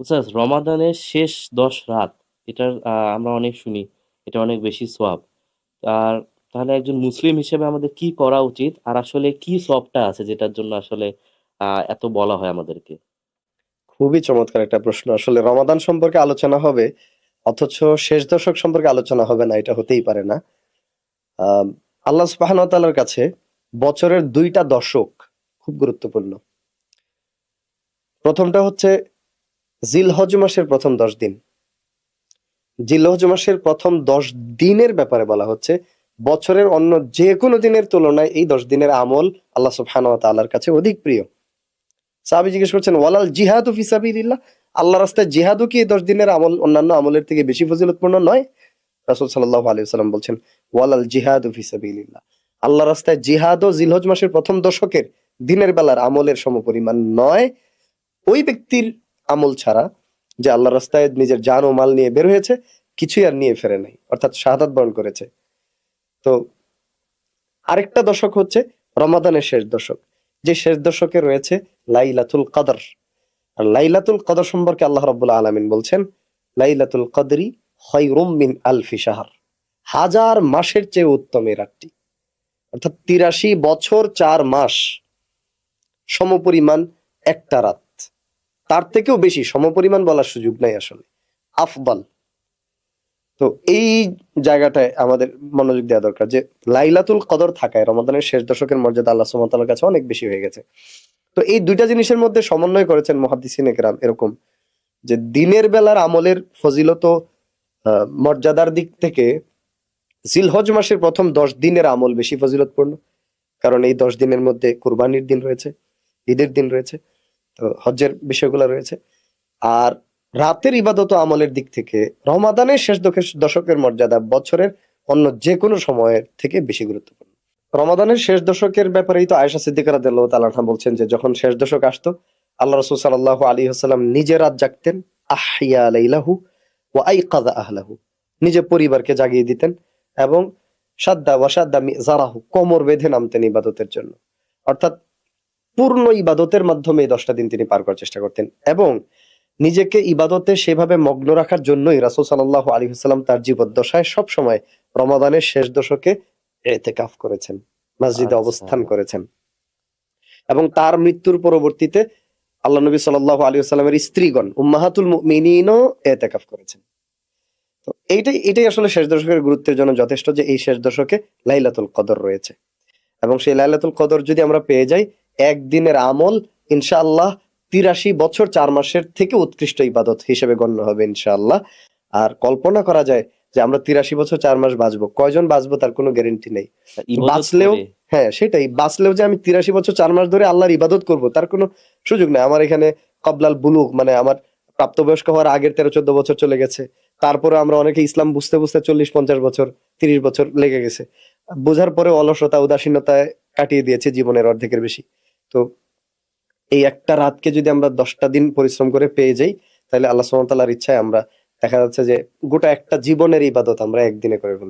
রমাদানের শেষ দশ রাত এটার আহ, আমরা অনেক শুনি এটা অনেক বেশি সোয়াব। আর তাহলে একজন মুসলিম হিসেবে আমাদের কি করা উচিত? আর আসলে কি সবটা আছে যেটার জন্য আসলে আহ এত বলা হয় আমাদেরকে? খুবই চমৎকার একটা প্রশ্ন। আসলে রমাদান সম্পর্কে আলোচনা হবে অথচ শেষ দশক সম্পর্কে আলোচনা হবে না এটা হতেই পারে না। আম, আল্লাহ সুবহান তাআলার কাছে বছরের দুইটা দশক খুব গুরুত্বপূর্ণ। প্রথমটা হচ্ছে জিলহজ মাসের প্রথম দশ দিন। জিলহজ মাসের প্রথম দশ দিনের ব্যাপারে বলা হচ্ছে, বছরের অন্য যে কোনো দিনের তুলনায় এই দশ দিনের আমল আল্লাহ সুবহান তাআলার কাছে অধিক প্রিয়। সাহাবি জিজ্ঞেস করছেন, ওয়ালাল জিহাদু ফি সাবিলিল্লাহ? আল্লাহ রাস্তায় জিহাদু কি এই দশ দিনের আমল অন্যান্য আমলের থেকে বেশি ফজিলতপূর্ণ নয়? রাসূল সাল্লাল্লাহু আলাইহি ওয়াসাল্লাম বলছেন, ওয়ালাল জিহাদু ফি সাবিলিল্লাহ। আল্লাহ রাস্তায় জিহাদও জিলহজ মাসের প্রথম দশকের দিনের বেলার আমলের সমপরিমাণ নয়। ওই ব্যক্তির আমল ছাড়া যে আল্লাহ রাস্তায় নিজের জান ও মাল নিয়ে বের হয়েছে, কিছুই আর নিয়ে ফেরে নাই, অর্থাৎ শাহাদাত বরণ করেছে। তো আরেকটা দশক হচ্ছে রমাদানের শেষ দশক। যে শেষ দশকে রয়েছে লাইলাতুল কদর। আর লাইলাতুল কদর সম্পর্কে আল্লাহ রাব্বুল আলামিন বলছেন, লাইলাতুল কদরি খয়রুম মিন আলফি শাহর। হাজার মাসের চেয়ে উত্তম এই রাতটি অর্থাৎ তিরাশি বছর চার মাস সমপরিমাণ একটা রাত। তার থেকেও বেশি সমপরিমাণ বলার সুযোগ নাই আসলে। আফবাল তো এই জায়গাটায় আমাদের মনোযোগ দেওয়া দরকার যে লাইলাতুল কদর থাকায় রমাদানের শেষ দশকের মর্যাদা আল্লাহ সুমতালার কাছে অনেক বেশি হয়ে গেছে। তো এই দুইটা জিনিসের মধ্যে সমন্বয় করেছেন মহাদিসিন একরাম এরকম যে দিনের বেলার আমলের ফজিলত মর্যাদার দিক থেকে জিলহজ মাসের প্রথম দশ দিনের আমল বেশি ফজিলতপূর্ণ। কারণ এই দশ দিনের মধ্যে কুরবানির দিন রয়েছে, ঈদের দিন রয়েছে। তো হজ্জের বিষয়গুলো রয়েছে। আর রাতের ইবাদত আমলের দিক থেকে রমাদানের শেষ দশকের- মর্যাদা বছরের অন্য যে কোনো সময়ের থেকে বেশি গুরুত্বপূর্ণ। রমাদানের শেষ দশকের ব্যাপারেই তো আয়েশা সিদ্দিকা রাদিয়াল্লাহু তাআলা বলছেন যে, যখন শেষ দশক আসতো, আল্লাহ রাসূল সাল্লাল্লাহু আলাইহি ওয়াসাল্লাম নিজে রাত জাগতেন, আহইয়া লাইলাহু ওয়া আইকাযা আহলাহু। নিজে পরিবারকে জাগিয়ে দিতেন এবং সাদ্দা ওয়াসাদ্দা মিজারাহু, কোমর বেঁধে নামতেন ইবাদতের জন্য। অর্থাৎ পূর্ণ ইবাদতের মাধ্যমে এই দশটা দিন তিনি পার করার চেষ্টা করতেন এবং নিজেকে ইবাদতে সেভাবে মগ্ন রাখার জন্যই রাসূল আলাইহি ওয়াসাল্লাম তার জীবদ্দশায় সব সময় রমাদানের শেষ দশকে এতেকাফ করেছেন মসজিদে আচ্ছা। অবস্থান করেছেন। এবং তার মৃত্যুর পরবর্তীতে আল্লাহ নবী সাল্লাল্লাহু আলাইহি ওয়াসাল্লামের স্ত্রীগণ উম্মাহাতুল মুমিনিনও এতেকাফ করেছেন। তো এইটাই এটাই আসলে শেষ দশকের গুরুত্বের জন্য যথেষ্ট যে এই শেষ দশকে লাইলাতুল কদর রয়েছে। এবং সেই লাইলাতুল কদর যদি আমরা পেয়ে যাই একদিনের আমল ইনশাআল্লাহ তিরাশি বছর চার মাসের থেকে উৎকৃষ্ট ইবাদত হিসেবে গণ্য হবে ইনশাআল্লাহ। আর কল্পনা করা যায় যে আমরা তিরাশি বছর চার মাস বাঁচবো। কয়জন বাঁচবো তার কোনো গ্যারেন্টি নেই। বাঁচলেও- হ্যাঁ সেটাই। বাঁচলেও যে আমি তিরাশি বছর চার মাস ধরে আল্লাহর ইবাদত করব তার কোনো সুযোগ নেই। আমার এখানে কবলাল বুলুক মানে আমার প্রাপ্তবয়স্ক হওয়ার আগের তেরো চোদ্দ বছর চলে গেছে। তারপরে আমরা অনেকে ইসলাম বুঝতে বুঝতে চল্লিশ পঞ্চাশ বছর তিরিশ বছর লেগে গেছে। বোঝার পরে অলসতা উদাসীনতায় কাটিয়ে দিয়েছে জীবনের অর্ধেকের বেশি। তো এই একটা রাতকে যদি আমরা দশটা দিন পরিশ্রম করে পেয়ে যাই, তাহলে আল্লাহ সুমতালার ইচ্ছায় আমরা দেখা যাচ্ছে যে গোটা একটা জীবনের ইবাদত আমরা একদিনে করে ফেলতে